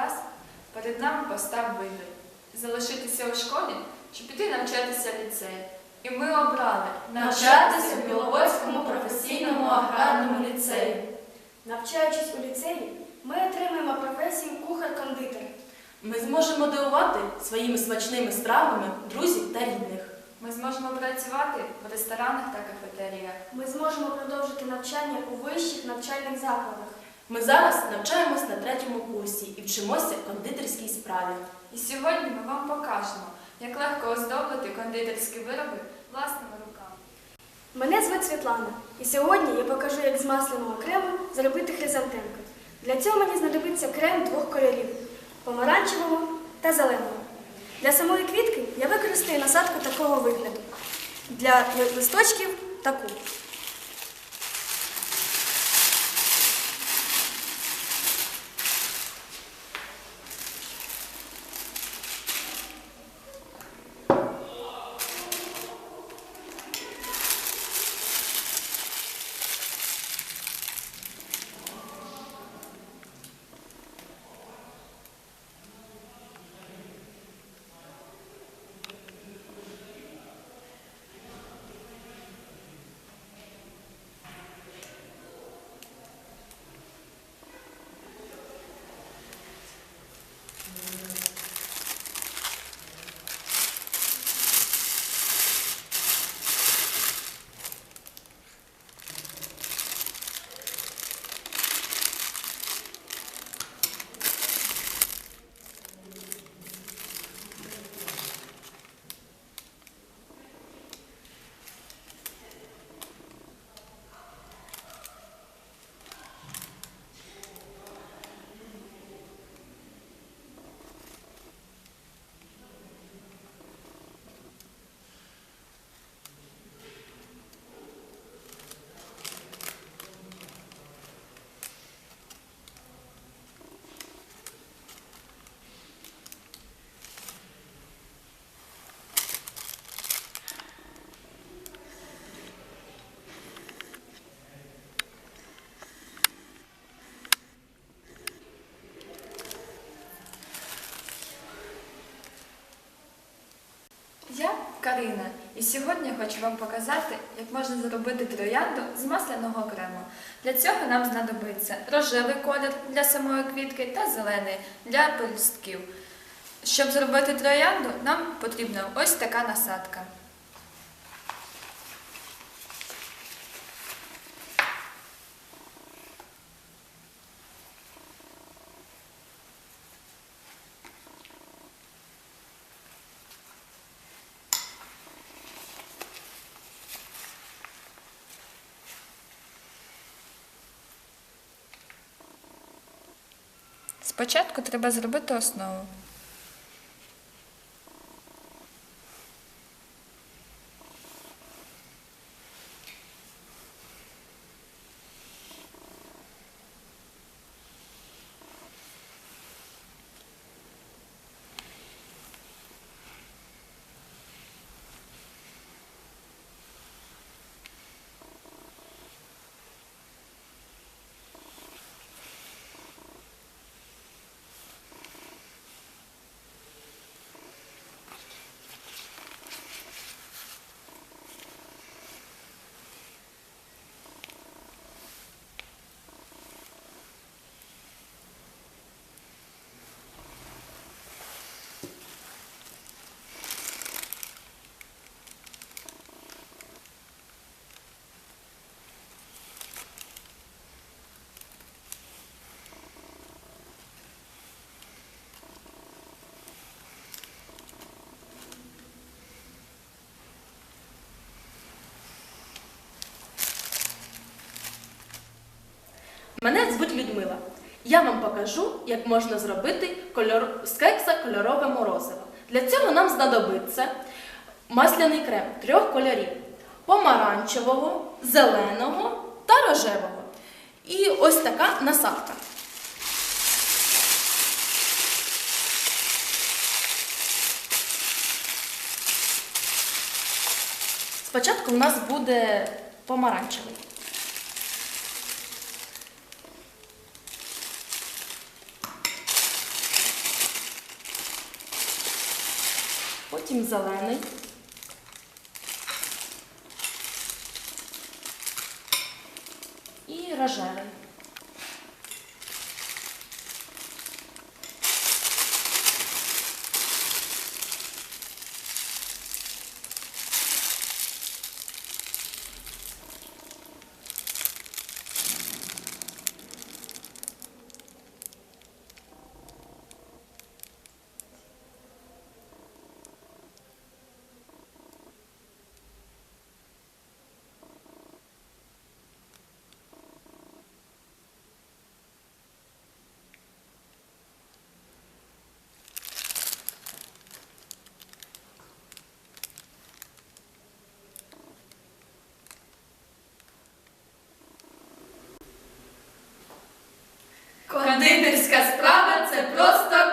клас, перед нами постав вибір залишитися у школі чи піти навчатися в ліцеї. І ми обрали Навчатися в Біловодському професійному аграрному ліцеї. Навчаючись у ліцеї, ми отримаємо професію кухар-кондитер. Ми зможемо дивувати своїми смачними стравами друзів та рідних. Ми зможемо працювати в ресторанах та кафетеріях. Ми зможемо продовжити навчання у вищих навчальних закладах. Ми зараз навчаємось на третьому курсі і вчимося кондитерській справі. І сьогодні ми вам покажемо, як легко оздоблити кондитерські вироби власними руками. Мене звуть Світлана, і сьогодні я покажу, як з масляного крему зробити хризантемки. Для цього мені знадобиться крем двох кольорів помаранчевого та зеленого. Для самої квітки я використаю насадку такого вигляду. Для листочків таку. І сьогодні я хочу вам показати, як можна зробити троянду з масляного крему. Для цього нам знадобиться рожевий колір для самої квітки та зелений для пелюстків. Щоб зробити троянду, нам потрібна ось така насадка. Спочатку треба зробити основу. Мене звуть Людмила. Я вам покажу, як можна зробити кольор... з кекса кольорове морозиво. Для цього нам знадобиться масляний крем трьох кольорів: помаранчевого, зеленого та рожевого. І ось така насадка. Спочатку у нас буде помаранчевий. Потім зелений. І рожевий. Кондитерська справа це просто!